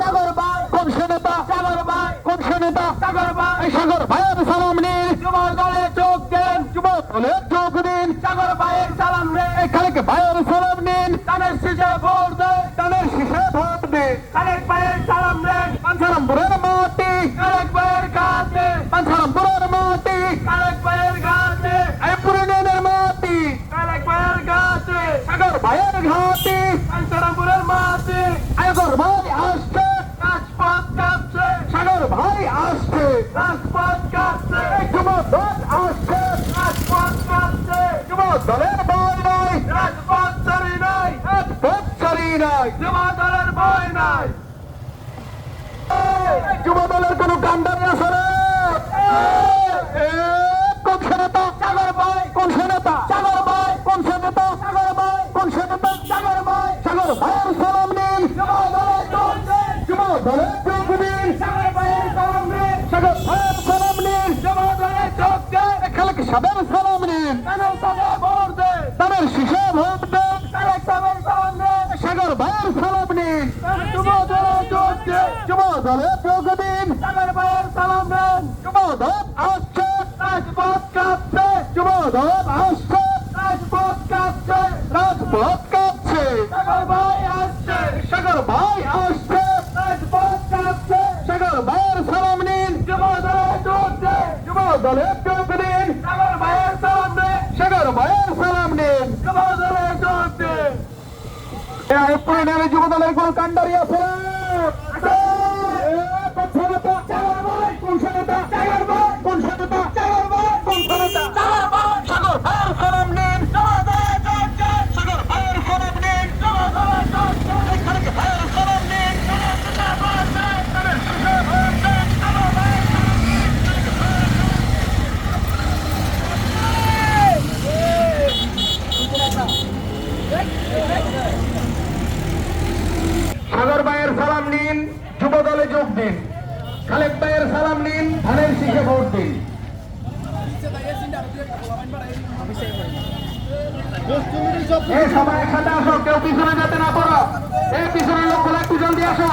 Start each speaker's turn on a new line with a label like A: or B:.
A: সাগর ভাই।
B: কোন সে নেতা
A: সাগর ভাই।
B: কোন সে
A: সাগর ভাই।
B: এই সাগর ভাইয়ের সালাম নিন
A: যুব দলে যোগ দেন।
B: যুব দলে যোগ দিন।
A: সাগর ভাইয়ের সালাম রে।
B: এই খালেক ভাইয়ের সালাম নিন
A: কানের শীষে ভোট দে
B: তাদের শীষে ভোট দিন
A: কানের ভাইয়ের সালাম রে
B: পাঞ্চারামপুরের মাটি
A: কানের ভাইয়ের কাছে
B: পাঞ্চারামপুরের মাটি
A: কানের ভাইয়ের কাছে
B: এই পুরনের মাটি
A: কানের ভাইয়ের কাছে
B: সাগর ভাইয়ের ঘাটি
A: কাঞ্চরামপুরের মাঝে
B: সাগর ভাই আসছে
A: রাজপথ কাঁপছে
B: সাগর ভাই আসছে
A: রাজপথ কাঁপছে
B: এই যুব দল আসছে
A: রাজপথ কাঁপছে
B: যুব দলের ভয় নাই
A: রাজপথ ছাড়ি নাই
B: রাজপথ ছাড়ি নাই
A: যুব দলের ভয় নাই
B: এই যুব দলের কোন কান্ডারি এ, কোন সে নেতা
A: সাগর ভাই।
B: কোন সে নেতা
A: সাগর ভাই।
B: কোন সে নেতা
A: সাগর ভাই।
B: কোন সে নেতা
A: সাগর ভাই।
B: সাগর ভাইয়ের সালাম নিন
A: যুব দলের সালাম
B: নিন
A: কানের সাথে ভোট দে
B: তাদের শীষে ভোট দেন সাগর ভাইয়ের সালাম নিন।
A: যুব
B: যুব দলে যোগ দিন।
A: সাগর ভাইয়ের সালাম দেন
B: যুব দল আসছে।
A: রাজপথ কাঁপছে।
B: যুব দল আসছে।
A: রাজপথ কাঁপছে।
B: রাজপথ কাঁপছে।
A: সাগর ভাই আসছে।
B: সাগর ভাই আসছে।
A: রাজপথ কাঁপছে।
B: সাগর ভাইয়ের সালাম নিন।
A: যুব
B: দলে যোগ দিন।
A: সাগর ভাইয়ের সালাম দে
B: সাগর ভাইয়ের সালাম নিন
A: যুব দলের চলছে
B: এই পরিণামে গোল কান্ডারিয়া কোন কান্ডারি আছে এ, কোন সে নেতা?
A: সাগর ভাই
B: কোন সে নেতা?
A: সাগর ভাই
B: কোন সে নেতা?
A: সাগর ভাই
B: কোন সে নেতা?
A: সাগর ভাই
B: সাগর ভাইয়ের সালাম নিন
A: যুব দলের চলছে
B: সাগর ভাইয়ের সালাম নিন
A: যুব দলের চলছে
B: খালেক ভাইয়ের সালাম নিন তাদের শীষে ভোট দেন সাগর ভাইয়ের সালাম নিন, যুব দলে যোগ দিন। খালেক ভাইয়ের সালাম নিন, ধানের শিখে ভোট দিন। সবাই একসাথে আসো, কেউ পিছনে যাতে না পারো এই পিছনের লোকগুলো একটু জলদি আসো।